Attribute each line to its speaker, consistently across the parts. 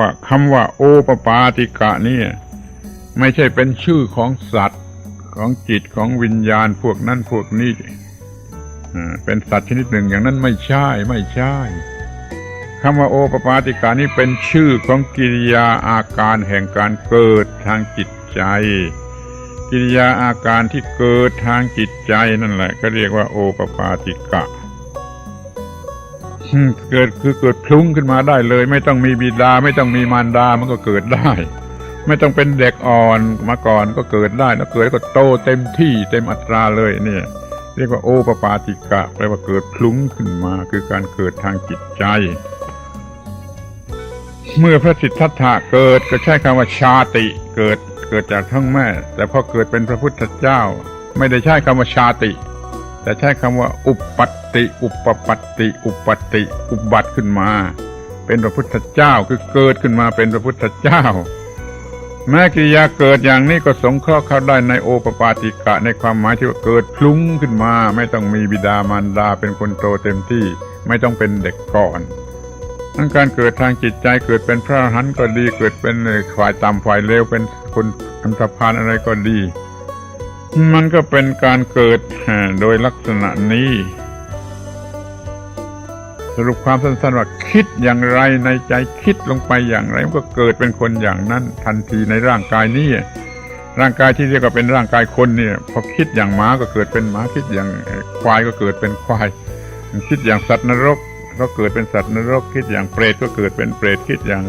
Speaker 1: ว่าคำว่าโอปปาติกะนี่ไม่ใช่เป็นชื่อของสัตว์ของจิตของวิญญาณพวกนั้นพวกนี้เป็นสัตว์ชนิดหนึ่งอย่างนั้นไม่ใช่ไม่ใช่คำว่าโอปปาติกานี้เป็นชื่อของกิริยาอาการแห่งการเกิดทางจิตใจ กิริยาอาการที่เกิดทางจิตใจนั่นแหละ ก็เรียกว่าโอปปาติกะ เกิดคือเกิดพลุ้งขึ้นมาได้เลย ไม่ต้องมีบิดา ไม่ต้องมีมารดามันก็เกิดได้ ไม่ต้องเป็นเด็กอ่อนมาก่อนก็เกิดได้แล้วเกิดก็โตเต็มที่เต็มอัตราเลยเนี่ยเรียกว่าโอปปาติกะแปลว่าเกิดพลุ้งขึ้นมาคือการเกิดทางจิตใจ เมื่อพระสิทธัตถะเกิดก็ใช้คำว่าชาติเกิดเกิดจากท้องแม่ แต่พอเกิดเป็นพระพุทธเจ้า ไม่ได้ใช้คำว่าชาติ แต่ใช้คำว่า อุปปัตติ อุปปัตติ อุปปัตติ อุบัติขึ้นมา เป็นพระพุทธเจ้าคือเกิดขึ้นมาเป็นพระพุทธเจ้า แม้กิริยาเกิดอย่างนี้ก็สงเคราะห์เข้าได้ในโอปปาติกะในความหมายที่ว่าเกิดพลุ้งขึ้นมา ไม่ต้องมีบิดามารดาเป็นคนโตเต็มที่ไม่ต้องเป็นเด็กก่อนทั้งการเกิดทางจิตใจเกิดเป็นพระอรหันต์ก็ดี เกิดเป็นฝ่ายต่ำฝ่ายเลวเป็นคนอันธพาลอะไรก็ดี มันก็เป็นการเกิดโดยลักษณะนี้ สรุปความสั้นๆว่าคิดอย่างไรในใจคิดลงไปอย่างไร มันก็เกิดเป็นคนอย่างนั้น ทันทีในร่างกายนี้ร่างกายที่เรียกว่าเป็นร่างกายคนเนี่ยพอคิดอย่างหมาก็เกิดเป็นหมาคิดอย่างควายก็เกิดเป็นควาย คิดอย่างสัตว์นรก ก็เกิดเป็นสัตว์นรก คิดอย่างเปรตก็เกิดเป็นเปรตคิดอย่าง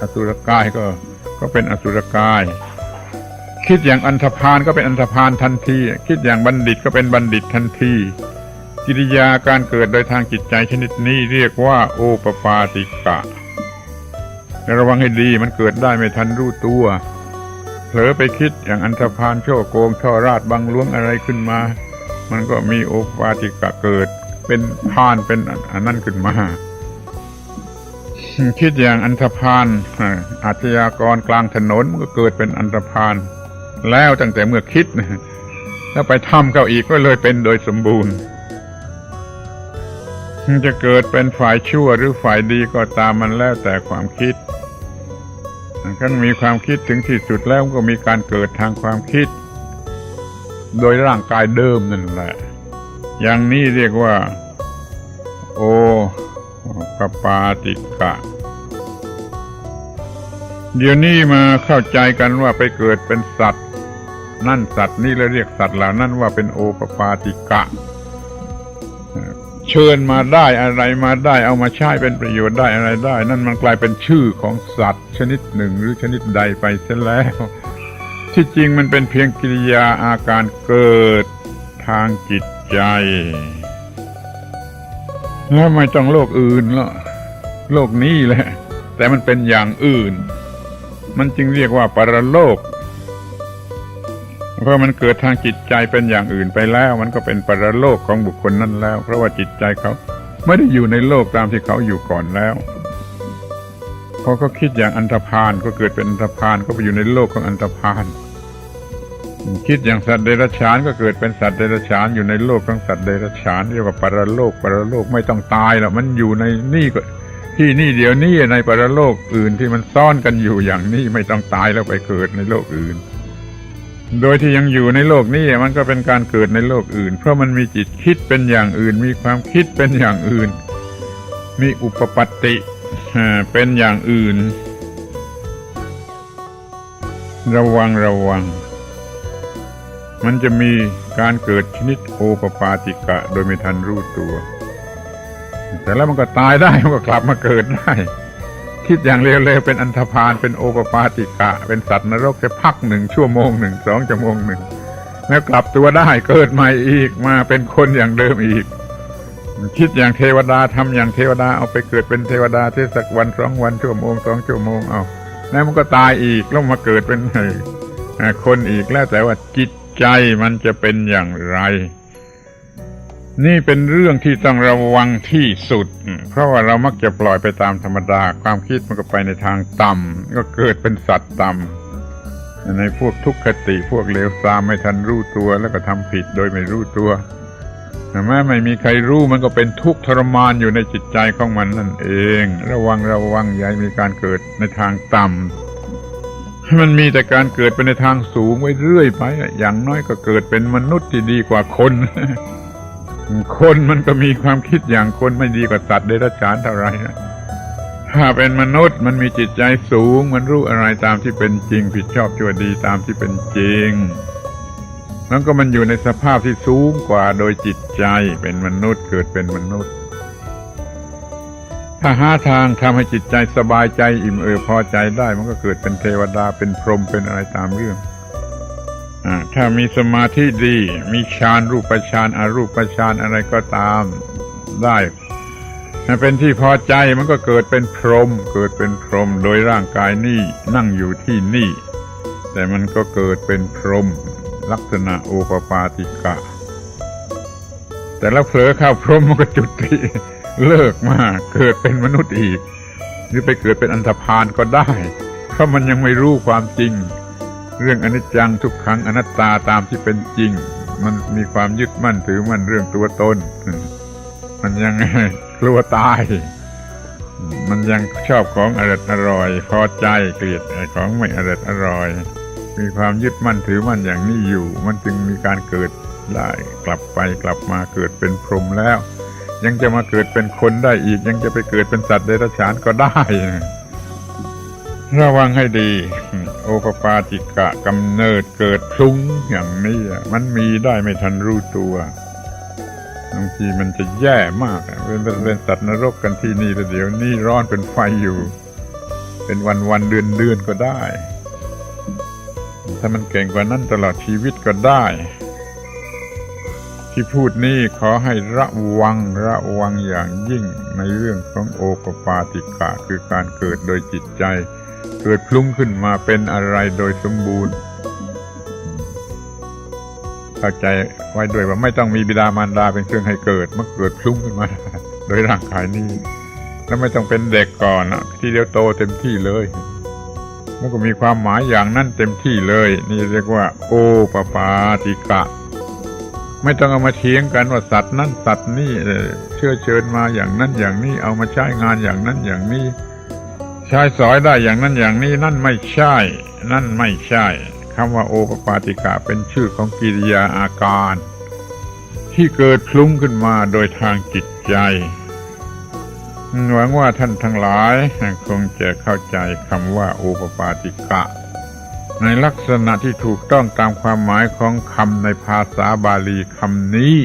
Speaker 1: อสุรกายก็ก็เป็นอสุรกาย คิดอย่างอันธพาลก็เป็นอันธพาลทันที คิดอย่างบัณฑิตก็เป็นบัณฑิตทันที กิริยาการเกิดโดยทางจิตใจชนิดนี้เรียกว่า โอปปาติกะระวังให้ดีมันเกิดได้ไม่ทันรู้ตัวเผลอไปคิดอย่างอันธพาลโชโกงช่อราดบังล้วงอะไรขึ้นมา มันก็มีโอปปาติกะเกิด เป็นพานเป็นอันนั้นขึ้นมาคิดอย่างอันธพาลอ่าอาชญากรกลางถนนมันก็เกิดเป็นอันธพาล แล้วตั้งแต่เมื่อคิดนะแล้วไปทำเข้าอีกก็เลยเป็นโดยสมบูรณ์จะเกิดเป็นฝ่ายชั่วหรือฝ่ายดีก็ตามมันแล้วแต่ความคิดถ้ามีความคิดถึงที่สุดแล้วก็มีการเกิดทางความคิด โดยร่างกายเดิมนั่นแหละ อย่างนี้เรียกว่า โอปปาติกะ เดี๋ยวนี้มาเข้าใจกันว่าไปเกิดเป็นสัตว์ นั่นสัตว์นี่เราเรียกสัตว์เหล่านั้นว่าเป็นโอปปาติกะ เชิญมาได้อะไรมาได้ เอามาใช้เป็นประโยชน์ได้อะไรได้ นั่นมันกลายเป็นชื่อของสัตว์ ชนิดหนึ่งหรือชนิดใดไปเสียแล้ว ที่จริงมันเป็นเพียงกิริยาอาการเกิดทางจิตใจ แล้วไม่ต้องโลกอื่นแล้วโลกนี้แหละ แต่มันเป็นอย่างอื่น มันจึงเรียกว่าปรโลก เพราะมันเกิดทางจิตใจเป็นอย่างอื่นไปแล้ว มันก็เป็นปรโลกของบุคคลนั้นแล้ว เพราะว่าจิตใจเขาไม่ได้อยู่ในโลกตามที่เขาอยู่ก่อนแล้วพอเขาคิดอย่างอันธพาลก็เกิดเป็นอันธพาลก็ไปอยู่ในโลกของอันธพาลคิดอย่างสัตว์เดรัจฉานก็เกิดเป็นสัตว์เดรัจฉานอยู่ในโลกของสัตว์เดรัจฉานเรียกว่าปรโลกปรโลกไม่ต้องตายหรอกมันอยู่ในนี่ก็ที่นี่เดี๋ยวนี้ในปรโลกอื่นที่มันซ่อนกันอยู่อย่างนี้ไม่ต้องตายแล้วไปเกิดในโลกอื่น โดยที่ยังอยู่ในโลกนี้มันก็เป็นการเกิดในโลกอื่น เพราะมันมีจิตคิดเป็นอย่างอื่น มีความคิดเป็นอย่างอื่น มีอุปปัตติเป็นอย่างอื่น ระวังระวัง มันจะมีการเกิดชนิดโอปปาติกะ โดยไม่ทันรู้ตัว แต่แล้วมันก็ตายได้มันก็กลับมาเกิดได้ คิดอย่างเร็วๆเป็นอันธพาลเป็นโอปปาติกะ เป็นสัตว์นรกแค่พักหนึ่งชั่วโมงหนึ่งสองชั่วโมงหนึ่งแล้วกลับตัวได้เกิดใหม่อีกมาเป็นคนอย่างเดิมอีก คิดอย่างเทวดาทำอย่างเทวดาเอาไปเกิดเป็นเทวดาที่สักวันสองวันชั่วโมงสองชั่วโมงเอาแล้วมันก็ตายอีกแล้วมาเกิดเป็นคนอีกแล้วแต่ว่าจิตใจมันจะเป็นอย่างไร นี่เป็นเรื่องที่ต้องระวังที่สุด เพราะว่าเรามักจะปล่อยไปตามธรรมดา ความคิดมันก็ไปในทางต่ำก็เกิดเป็นสัตว์ต่ำในพวกทุกขติพวกเลวทรามไม่ทันรู้ตัว แล้วก็ทำผิดโดยไม่รู้ตัวแม้ไม่มีใครรู้มันก็เป็นทุกข์ทรมานอยู่ในจิตใจของมันนั่นเอง ระวังระวังอย่าให้มีการเกิดในทางต่ำมันมีแต่การเกิดไปในทางสูงไว้เรื่อยไป อย่างน้อยก็เกิดเป็นมนุษย์ที่ดีกว่าคน คนมันก็มีความคิดอย่างคนไม่ดีกว่าสัตว์เดรัจฉานเท่าไหรนะถ้าเป็นมนุษย์มันมีจิตใจสูง มันรู้อะไรตามที่เป็นจริง ผิดชอบชั่วดีตามที่เป็นจริงมันก็มันอยู่ในสภาพที่สูงกว่าโดยจิตใจเป็นมนุษย์เกิดเป็นมนุษย์ ถ้าหาทางทำให้จิตใจสบายใจอิ่มเอิบพอใจได้ มันก็เกิดเป็นเทวดาเป็นพรหมเป็นอะไรตามเรื่อง ถ้ามีสมาธิดี มีฌานรูปฌานอารูปฌานอะไรก็ตามได้ถ้าเป็นที่พอใจมันก็เกิดเป็นพรหมเกิดเป็นพรหมโดยร่างกายนี่นั่งอยู่ที่นี่ แต่มันก็เกิดเป็นพรหมลักษณะโอปปาติกะ แต่แล้วเผลอเข้าพรหมมันก็จุติเลิกมาเกิดเป็นมนุษย์อีก หรือไปเกิดเป็นอันธพาลก็ได้เพราะมันยังไม่รู้ความจริง เรื่องอนิจจังทุกขังอนัตตาตามที่เป็นจริง มันมีความยึดมั่นถือมั่นเรื่องตัวตน มันยังกลัวตาย มันยังชอบของอร่อยอร่อย พอใจเกลียดของไม่อร่อยอร่อย มีความยึดมั่นถือมั่นอย่างนี้อยู่ มันจึงมีการเกิดได้กลับไปกลับมาเกิดเป็นพรหมแล้ว ยังจะมาเกิดเป็นคนได้อีก ยังจะไปเกิดเป็นสัตว์เดรัจฉานก็ได้ ระวังให้ดี โอปปาติกะกำเนิดเกิดพลุงอย่างนี้มันมีได้ไม่ทันรู้ตัวบางทีมันจะแย่มากเป็นเป็นเป็นสัตว์นรกกันที่นี่แต่เดี๋ยวนี้ร้อนเป็นไฟอยู่ เป็นวันวันเดือนเดือนก็ได้ ถ้ามันเก่งกว่านั้นตลอดชีวิตก็ได้ ที่พูดนี้ขอให้ระวังระวังอย่างยิ่งในเรื่องของโอปปาติกะคือการเกิดโดยจิตใจ เกิดพลุ้งขึ้นมาเป็นอะไรโดยสมบูรณ์ เข้าใจไว้ด้วยว่าไม่ต้องมีบิดามารดาเป็นเครื่องให้เกิดมันเกิดพลุ้งขึ้นมา โดยร่างกายนี้ แล้วไม่ต้องเป็นเด็กก่อนนะที่เดียวโตเต็มที่เลยมันก็มีความหมายอย่างนั้นเต็มที่เลย นี่เรียกว่า โอปปาติกะ ไม่ต้องเอามาเถียงกันว่าสัตว์นั้นสัตว์นี่เชื่อเชิญมาอย่างนั้นอย่างนี้เอามาใช้งานอย่างนั้นอย่างนี้ ใช้สอยได้อย่างนั้นอย่างนี้นั่นไม่ใช่ นั่นไม่ใช่คำว่าโอปปาติกะเป็นชื่อของกิริยาอาการ ที่เกิดพลุ้งขึ้นมาโดยทางจิตใจหวังว่าท่านทั้งหลายคงจะเข้าใจคำว่าโอปปาติกะ ในลักษณะที่ถูกต้องตามความหมายของคำในภาษาบาลีคำนี้